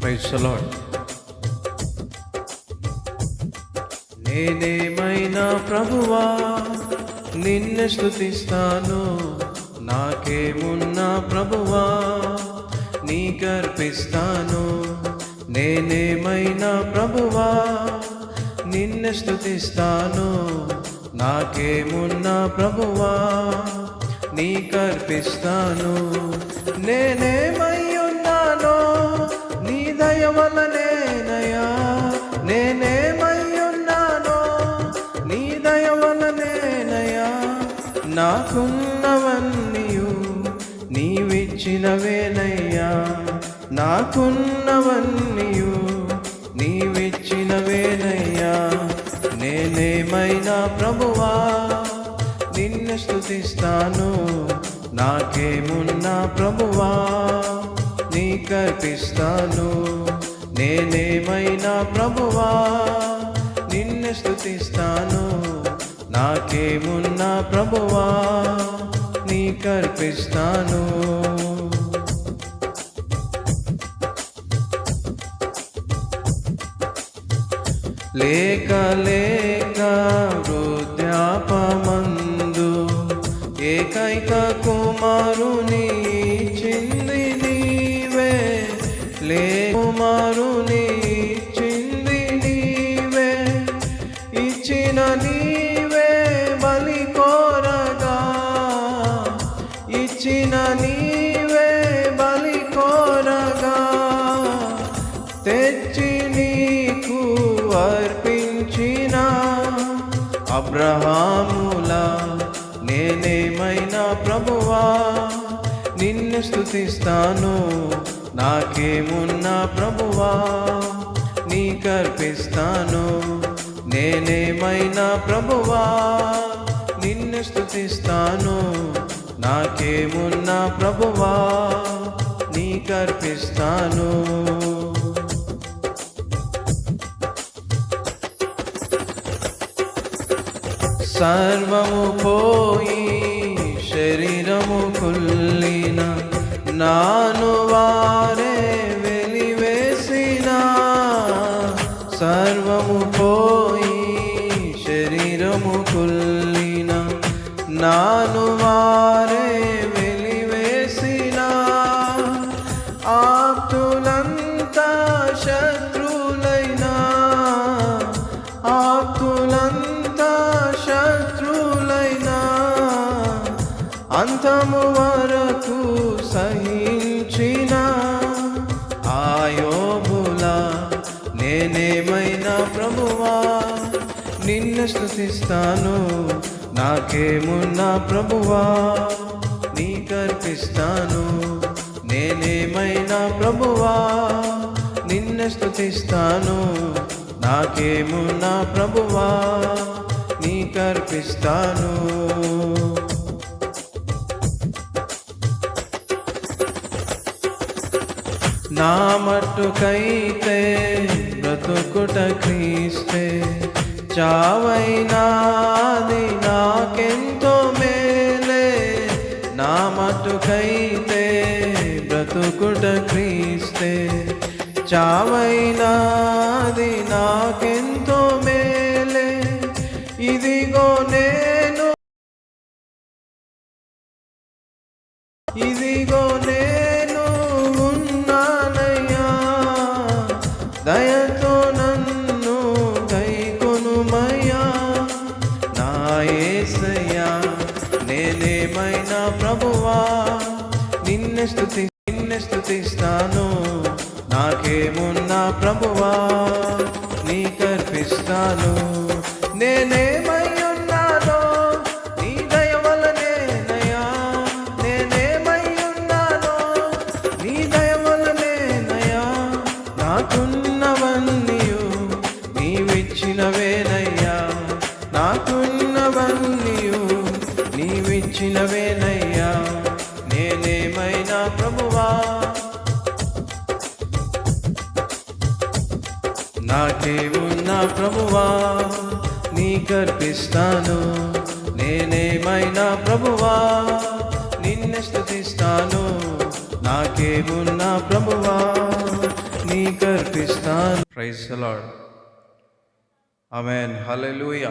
Praise lord నేనేమైనా ప్రభువా? నిన్ను స్థుతిస్తాను నాకేమున్నా ప్రభువా? నీకర్పిస్తాను నేనేమైనా ప్రభువా? నిన్ను స్థుతిస్తాను నాకేమున్నా ప్రభువా? నీకర్పిస్తాను నేనేమై నాకున్నవన్నీయు నీవిచ్చినవేనయ్యా నాకున్నవన్నీయు నీవిచ్చినవేనయ్యా నేనేమైనా ప్రభువా? నిన్ను స్థుతిస్తాను నాకేమున్నా ప్రభువా? నీకర్పిస్తాను నేనేమైనా ప్రభువా? నిన్ను స్థుతిస్తాను నాకేమున్నా ప్రభువా నీకర్పిస్తాను లేక లేక వృద్ధాపమందు ఏకైక కుమారుని చింది నీవే. లే కుమారుని చింది నీవే. ఇచ్చిన నీ అబ్రహాములా నేనేమైనా ప్రభువా? నిన్ను స్థుతిస్తాను నాకేమున్నా ప్రభువా? నీకర్పిస్తాను నేనేమైనా ప్రభువా? నిన్ను స్థుతిస్తాను నాకేమున్నా ప్రభువా? నీకర్పిస్తాను సర్వము పోయి శరీరము కుల్లిన నాను వారే వెలివేసిన. సర్వము పోయి శరీరము కుల్లిన నాను అంతము వరకు సహించిన ఆయోబుల నేనేమైనా ప్రభువా? నిన్ను స్థుతిస్తాను నాకేమున్నా ప్రభువా? నీకర్పిస్తాను నేనేమైనా ప్రభువా? నిన్ను స్థుతిస్తాను నాకేమున్నా ప్రభువా? నీకర్పిస్తాను నా మట్టుకైతే బ్రతుకుట క్రీస్తే చావైనాది నాకెంతో మేలే. నా మట్టుకైతే బ్రతుకుట క్రీస్తే చావైనాది నాకెంతో నేనేమైనా ప్రభువా? నిన్ను స్థుతి నిన్ను స్థుతిస్తాను నాకేమున్నా ప్రభువా? నీకర్పిస్తాను నేనేమై నీవిచ్చినవేనయ్యా నేనేమైనా ప్రభువా? నాకేమున్నా ప్రభువా నీకర్పిస్తాను నేనేమైనా ప్రభువా? నిన్ను స్థుతిస్తాను నాకేమున్నా ప్రభువా నీ ప్రైజ్ లార్డ్ ఆమెన్ హల్లెలూయా